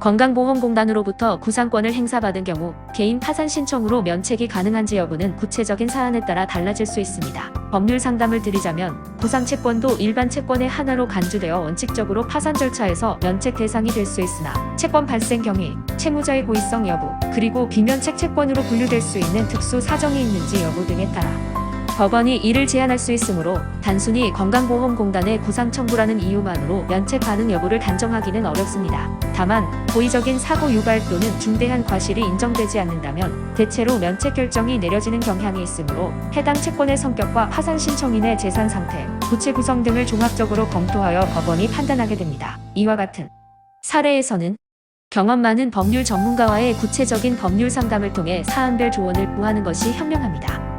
건강보험공단으로부터 구상권을 행사받은 경우 개인 파산 신청으로 면책이 가능한지 여부는 구체적인 사안에 따라 달라질 수 있습니다. 법률 상담을 드리자면 구상 채권도 일반 채권의 하나로 간주되어 원칙적으로 파산 절차에서 면책 대상이 될 수 있으나 채권 발생 경위, 채무자의 고의성 여부, 그리고 비면책 채권으로 분류될 수 있는 특수 사정이 있는지 여부 등에 따라 법원이 이를 제한할 수 있으므로 단순히 건강보험공단의 구상 청구라는 이유만으로 면책 가능 여부를 단정하기는 어렵습니다. 다만 고의적인 사고 유발 또는 중대한 과실이 인정되지 않는다면 대체로 면책 결정이 내려지는 경향이 있으므로 해당 채권의 성격과 파산 신청인의 재산 상태, 부채 구성 등을 종합적으로 검토하여 법원이 판단하게 됩니다. 이와 같은 사례에서는 경험 많은 법률 전문가와의 구체적인 법률 상담을 통해 사안별 조언을 구하는 것이 현명합니다.